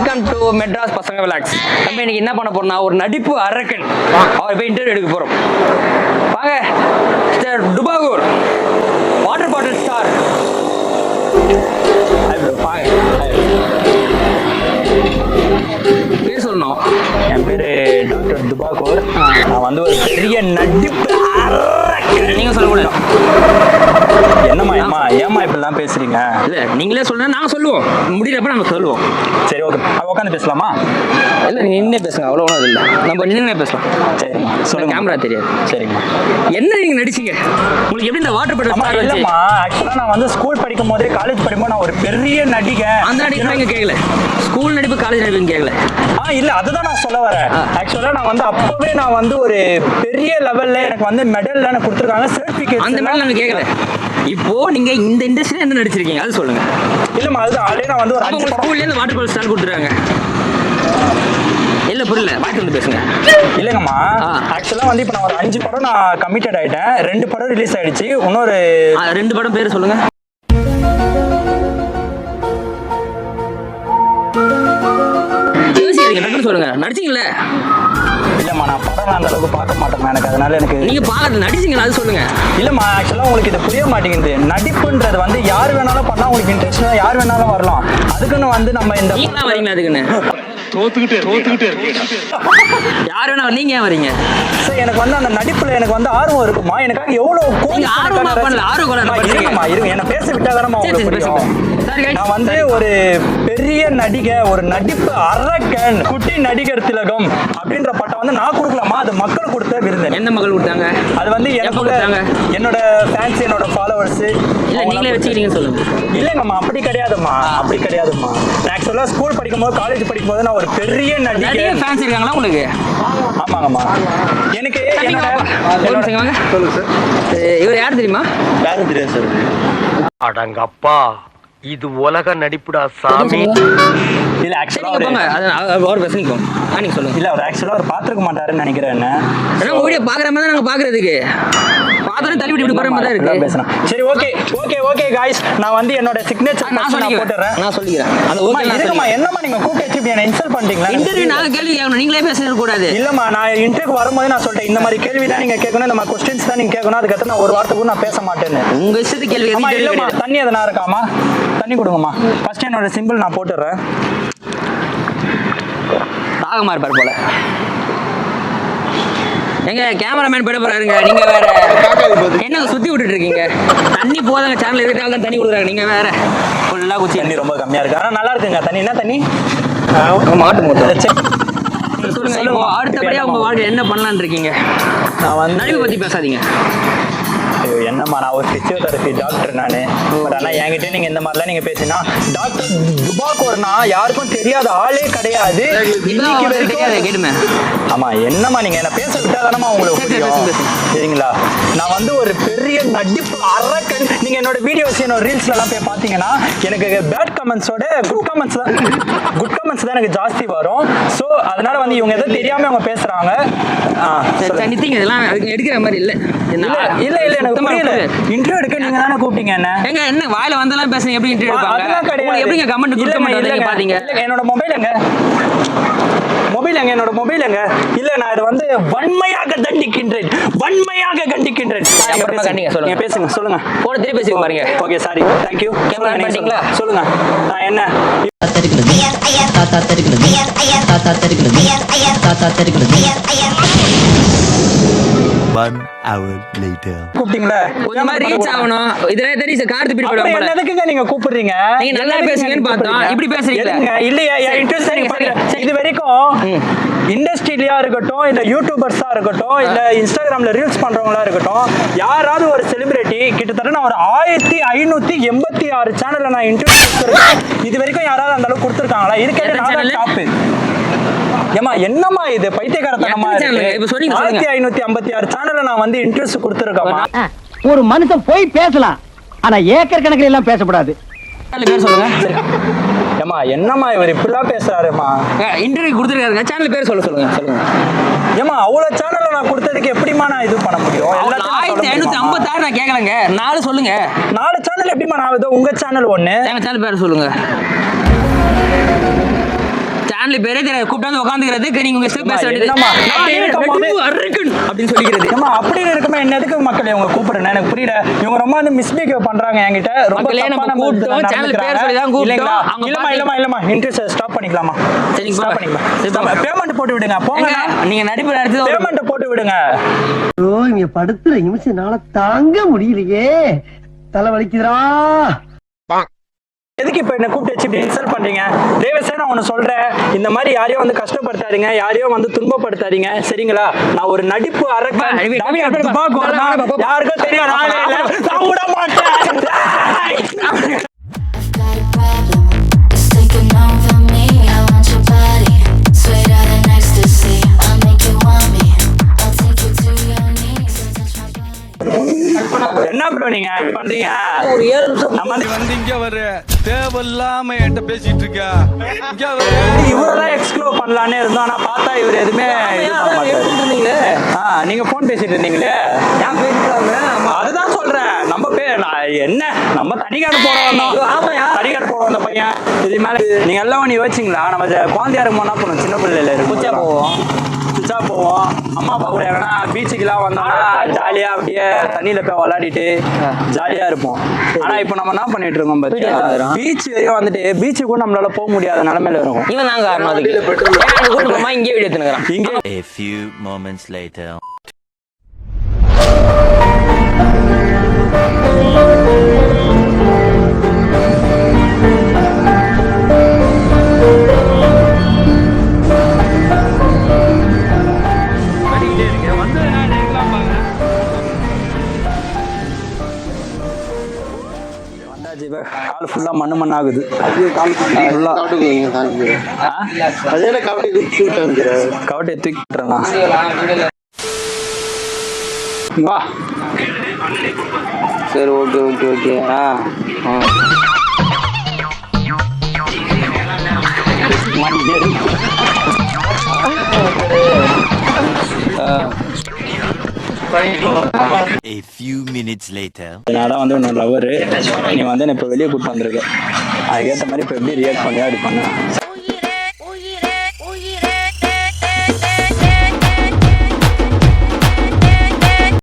Welcome to Madras பசங்க vlogs நம்ம இன்னைக்கு என்ன பண்ண போறோம்னா ஒரு நடிப்பு அரக்கன் அவர் போய் இன்டர்வியூ எடுக்க போறோம். வாங்க மிஸ்டர் டுபாகூர் வாட்டர் பாட்டில் ஸ்டார் வாங்க பேர் சொல்லணும். என் பேரு டாக்டர் துபாகூர் நான் வந்து ஒரு பெரிய நடிப்பு அரக்கன். நீங்க சொல்லக்கூடாது என்னம்மா ஏம்மா ஏம்மா இப்படிலாம் பேசுறீங்க? இல்ல நீங்களே சொல்லுங்க நாங்க சொல்லுவோம். முடியறப்ப நாங்க சொல்லுவோம். சரி ஓகே. உட்காந்து பேசலாமா? இல்ல நீங்க நின்னே பேசுங்க அவ்வளோ ஒன்றும் இல்லை. நம்ம நின்று பேசலாம். சரிம்மா சொல்லுங்க. கேமரா தெரியாது. சரிங்கம்மா என்ன நீங்க நடிச்சீங்க? உங்களுக்கு எப்படி இந்த வாட்டர் அம்மா பாட்டில் இல்லம்மா ஆக்சுவலா நான் வந்து ஸ்கூல் படிக்கும் போதே காலேஜ் படிக்கும்போது நான் ஒரு பெரிய நடிகை. அந்த இங்க கேட்கல ஸ்கூல் நடிப்பு காலேஜ் நடிப்பு இங்க கேட்கல ஆ இல்ல அதுதான் நான் சொல்ல வரேன். ஆக்சுவலா நான் வந்து அப்பவே நான் வந்து ஒரு பெரிய லெவல்ல எனக்கு வந்து மெடல் எனக்கு கொடுத்துருக்காங்க அந்த சர்டிபிகேட் மாதிரி நாங்க கேட்கல இப்போ நீங்க இந்த இண்டஸ்ட்ரியில என்ன நடிச்சிருக்கீங்க? அது சொல்லுங்க. இல்லம்மா அது ஆல்ரெடி நான் வந்து ஒரு அஞ்சு ஸ்கூல்ல இருந்து வாட்டர் பாட்டில் ஸ்டால் கொடுத்துருக்காங்க. இல்ல புரியல. வாய்ட்டு வந்து பேசுங்க. இல்லைங்கம்மா. ஆக்சுவலா வந்து இப்போ நான் ஒரு அஞ்சு படம் நான் கமிட்டட் ஆயிட்டேன். ரெண்டு படம் ரிலீஸ் ஆயிடுச்சு. இன்னொரு ரெண்டு படம் பேர் சொல்லுங்க. சொல்லுங்க. இல்லம்மா நான் படம் அந்த அளவுக்கு பார்க்க மாட்டேன் எனக்கு அதனால எனக்கு நீங்க பாக்கறது நடிச்சீங்களா அது சொல்லுங்க. இல்லம்மா ஆக்சுவலா உங்களுக்கு இது புரிய மாட்டேங்குது. நடிப்புன்றது வந்து யார் வேணாலும் பண்ணா உங்களுக்கு இன்ட்ரெஸ்ட் யார் வேணாலும் வரலாம். அதுக்குன்னு வந்து நம்ம இந்த நீங்களா வரீங்களா அதுக்குன்னு. தோத்துக்கிட்டே தோத்துக்கிட்டே. யார் வேணா நீங்க ஏன் வரீங்க? சரி, எனக்கு வந்து அந்த நடிப்புல எனக்கு வந்து ஆர்வம் இருக்குமா? எனக்காக எவ்வளவு கோடி ஆர்வமா பண்ணல, ஆர்வ கோளாறு அம்மா, பண்றீங்க. இருங்கம்மா இருங்க. என்ன பேச விட்டா தானே சரி உங்களுக்கு சரி பேசுங்க. புரியும் சரி guys. நான் வந்து ஒரு பெரிய நடிகை ஒரு நடிப்பு அரக்கன் குட்டி நடிகர் திலகம் அப்படின்ற வந்து நான் கொடுக்கலாமா? அது மக்கள் கொடுத்த விருது எந்த மகள் கொடுத்தாங்க? அது வந்து எனக்கு கொடுத்தாங்க? என்னோட ஃபேன்ஸ் என்னோட ஃபாலோவர்ஸ் இல்ல நீங்களே வச்சுக்கிறீங்கன்னு சொல்லுங்க. இல்லைங்கம்மா அப்படி கிடையாதும்மா. அப்படி கிடையாதும்மா. ஆக்சுவலா ஸ்கூல் படிக்கும்போது காலேஜ் படிக்கும்போது நான் ஒரு பெரிய நிறைய நடிகை ஃபேன்ஸ் இருக்காங்களா உங்களுக்கு? ஆமாங்கம்மா. எனக்கு என்னோட வாப்பா. ஒரு நிமிஷம் வாங்க. சொல்லுங்க சார் இவர் யார் தெரியுமா? யாரும் தெரியாது சார் அடங்கப்பா. இது உலக நடிப்புடா சாமி. இல்ல ஆக்சுவலா நீங்க அவர் சொல்லுங்க. இல்ல அவர் ஆக்சுவலா அவர் பாத்துருக்க மாட்டாருன்னு நினைக்கிறேன் வீடியோ பாக்குற மாதிரி தான் நாங்க பாக்குறதுக்கு பார்த்தோன்னே தள்ளி விட்டு போற மாதிரி இருக்கு. பேசுறேன். சரி ஓகே ஓகே ஓகே காய்ஸ் நான் வந்து என்னோட சிக்னேச்சர் நான் நான் போட்டுறேன். நான் சொல்லிக்கிறேன். அந்த ஓகே என்னம்மா நீங்க கூப்பிட்டு வச்சு இப்படி என்ன இன்சல்ட் பண்றீங்களா? இன்டர்வியூ நாங்க கேள்வி கேட்கணும். நீங்களே பேச கூடாது. நான் இன்டர்வியூ வரும்போது நான் சொல்லிட்டேன் இந்த மாதிரி கேள்வி தான் நீங்க கேட்கணும். மாதிரி கொஸ்டின்ஸ் தான் நீங்க கேட்கணும். அதுக்கப்புறம் நான் ஒரு வார்த்தை கூட நான் பேச மாட்டேன்னு. உங்க இஷ்டத்துக்கு கேள்வி இல்லம்மா தண்ணி எதனா இருக்காமா தண்ணி கொடுங்கம்மா. ஃபர்ஸ்ட் என்னோட சிம்பிள் நான் போட்டுடுறேன் தாகமா இருப்பார் போல. எங்க கேமராமேன் போயிட போறாருங்க. நீங்க வேற என்ன சுத்தி விட்டுட்டு இருக்கீங்க? தண்ணி போதாங்க சேனல் இருக்கிறதால தான் தண்ணி கொடுக்குறாங்க. நீங்க வேற ஃபுல்லா குச்சி. தண்ணி ரொம்ப கம்மியா இருக்கு. ஆனா நல்லா இருக்குங்க. தண்ணி என்ன தண்ணி? மாட்டு மூட்டை. சொல்லுங்க அடுத்தபடியா உங்க வாழ்க்கை என்ன பண்ணலாம்னு இருக்கீங்க? நான் வந்து பத்தி பேசாதீங்க. ஐயோ, என்னம்மா நான் ஒரு பிசியோதெரபி டாக்டர் நானு. பட் ஆனா என்கிட்ட நீங்க இந்த மாதிரிலாம் நீங்க பேசினா டாக்டர் துபாகோர்னா யாருக்கும் தெரியாத ஆளே கிடையாது. இன்னைக்கு வரைக்கும் கேட்டுமே. ஆமா என்னம்மா நீங்க என்ன பேச விட்டா தானமா உங்களுக்கு. சரிங்களா? நான் வந்து ஒரு பெரிய நடிப்பு அரக்கன். நீங்க என்னோட வீடியோஸ் என்னோட ரீல்ஸ்ல எல்லாம் போய் பாத்தீங்கன்னா எனக்கு பேட் கமெண்ட்ஸோட குட் கமெண்ட்ஸ் தான் குட் கமெண்ட்ஸ் தான் எனக்கு ஜாஸ்தி வரும். சோ அதனால வந்து இவங்க எதோ தெரியாம அவங்க நிறுத்திங்க இதெல்லாம் எடுக்கிற மாதிரி இல்ல. இல்ல இல்ல எனக்கு சுத்தமா புரியல. புரியல. இன்டர்வியூ எடுக்க நீங்க தானே கூப்பிட்டீங்க என்ன? ஏங்க என்ன வாயில வந்தெல்லாம் பேசுங்க. எப்படி இன்டர்வியூ எடுப்பாங்க? எப்படிங்க கமெண்ட் குட் இல்லைங்க, கமெண்ட் இல்லைங்க. பாத்தீங்க. என்னோட மொபைல் எங்க? மொபைல் எங்க? என்னோட மொபைல் எங்க? இல்ல நான் இது வந்து வன்மையாக தண்டிக்கின்றேன். வன்மையாக கண்டிக்கின்றேன். சொல்லுங்க. நீங்க பேசுங்க சொல்லுங்க. போன திருப்பி பேசிக்க பாருங்க. Okay sorry thank you on பண்ணிட்டீங்களா? சொல்லுங்க. நான் என்ன? தருகிறது தாத்தா தருகிறது. தாத்தா தருகிறது. தாத்தா தருகிறது. One hour later. கூப்பிட்டீங்களா கொஞ்சம் மாதிரி ரீச் ஆகணும் இதுல கார் திருப்பி போயிடுவாங்க என்ன எதுக்குங்க நீங்க கூப்பிடுறீங்க நீங்க நல்லா பேசுங்கன்னு பார்த்தோம். இப்படி பேசுறீங்களே. எதுக்குங்க? இல்லையா இன்ட்ரெஸ்ட். இது வரைக்கும் இண்டஸ்ட்ரியிலயா இருக்கட்டும் இல்ல யூடியூபர்ஸா இருக்கட்டும் இல்ல இன்ஸ்டாகிராம்ல ரீல்ஸ் பண்றவங்களா இருக்கட்டும் யாராவது ஒரு செலிபிரிட்டி கிட்டத்தட்ட நான் ஒரு ஆயிரத்தி ஐநூத்தி எண்பத்தி ஆறு சேனல்ல நான் இன்டர்வியூ இது வரைக்கும் யாராவது அந்த அளவுக்கு கொடுத்துருக்காங்களா எத்தனை channel? டாப் ஏமா என்னம்மா இது? பைத்தியக்காரத்தனமா இருக்கு. ஆயிரத்தி ஐநூத்தி ஐம்பத்தி ஆறு சேனல்ல நான் வந்து இன்ட்ரெஸ்ட் கொடுத்துருக்கேமா ஒரு மனுஷன் போய் பேசலாம் ஆனா ஏக்கர் கணக்கில் எல்லாம் பேசக்கூடாது சேனல் பேர் சொல்லுங்க. ஏமா என்னம்மா இவர் இப்படிலாம் பேசுறாருமா இன்டர்வியூ கொடுத்துருக்காருங்க. சேனல் பேர் சொல்ல சொல்லுங்க சொல்லுங்க. ஏமா அவ்வளவு சேனல்ல நான் கொடுத்ததுக்கு எப்படிமா நான் இது பண்ண முடியும்? ஆயிரத்தி ஐநூத்தி? ஐம்பத்தாறு நான் கேட்கலங்க நாலு சொல்லுங்க. நாலு சேனல் எப்படிமா நான் இதோ? உங்க சேனல் ஒண்ணு. எங்க சேனல் பேர் சொல்லுங்க. சேனல் பேரே தெரியாது கூப்பிட்டு வந்து உட்காந்துக்கிறதுக்கு நீங்க உங்க பேச அப்படின்னு சொல்லிக்கிறது. ஏம்மா அப்படி இருக்குமே என்ன எதுக்கு மக்கள் இவங்க கூப்பிடுறேன் எனக்கு புரியல. இவங்க ரொம்ப வந்து மிஸ்பிஹேவ் பண்றாங்க என்கிட்ட. ரொம்ப நம்ம கூப்பிட்டோம், channel பேர். சொல்லி தான் கூப்பிட்டோம். பாத்து- இல்லம்மா இல்லம்மா இன்ட்ரெஸ்ட் ஸ்டாப் பண்ணிக்கலாமா சரி, ஸ்டாப் பண்ணிக்கலாம். பேமெண்ட் போட்டு விடுங்க. போங்க நீங்க நடிப்பு ஒரு- பேமெண்ட் போட்டு விடுங்க. ஐயோ இங்க படுத்துற நிமிஷம்னால தாங்க முடியலையே. தலை வலிக்குதுடா. எதுக்கு இப்ப என்ன கூப்பிட்டு வச்சு இப்படி இன்சல்ட் பண்றீங்க? தேவசே நான் ஒண்ணு சொல்றேன். இந்த மாதிரி யாரையும் வந்து கஷ்டப்படுத்தாதீங்க. யாரையும் வந்து துன்பப்படுத்தாதீங்க. சரிங்களா? நான் ஒரு நடிப்பு பா. யாருக்கும் தெரியும். நானே விட மாட்டேன். என்ன ப்ரோ நீங்க? பண்றீங்க? நம்ம வந்து வந்து இங்க வர. தேவையில்லாம என்கிட்ட பேசிட்டு இருக்க? இவரெல்லாம் எக்ஸ்க்ளோ பண்ணலான்னு இருந்தோம். ஆனா பார்த்தா இவர் எதுவுமே நீங்க போன் பேசிட்டு இருந்தீங்களே? அதுதான் சொல்றேன். நம்ம பே நான் என்ன? நம்ம தனிக்காடு போட வந்தோம் தனிக்காடு போட வந்த பையன். இது மேல நீங்க எல்லாம் ஒன்று யோசிச்சிங்களா? நம்ம ஜ- குழந்தையா போனா போனோம். சின்ன பிள்ளைல இருக்கு போவோம். சுச்சா போவோம். அம்மா அப்பா கூட எங்கன்னா பீச்சுக்கெல்லாம் வந்தோம்னா ஜாலியா அப்படியே தண்ணியில போய் விளையாடிட்டு ஜாலியா இருப்போம். ஆனா இப்போ நம்ம என்ன பண்ணிட்டு இருக்கோம் எடுத்துக்கிறோம். பீச் வரையும் வந்துட்டு பீச்சுக்கு கூட நம்மளால போக முடியாத நிலைமையில இருக்கும். இவன் தான் காரணம் அதுக்கு. போமா இங்கே வீடியோ எடுத்துனுக்குறான். இங்கே A few moments later. இப்ப. கால் ஃபுல்லா மண்ணு மண் ஆகுது ஃபுல்லா கவட்டை தூக்கிட்டுறேன் வா. சரி ஓகே ஓகே ஓகே. ஆ. ஆ. A few minutes later. நான் வந்து உன்னோட லவரு நீ வந்து என்னை இப்போ வெளியே கூப்பிட்டு வந்திருக்க. அதுக்கேற்ற மாதிரி இப்போ எப்படி ரியாக்ட் பண்ணியா அப்படி பண்ண.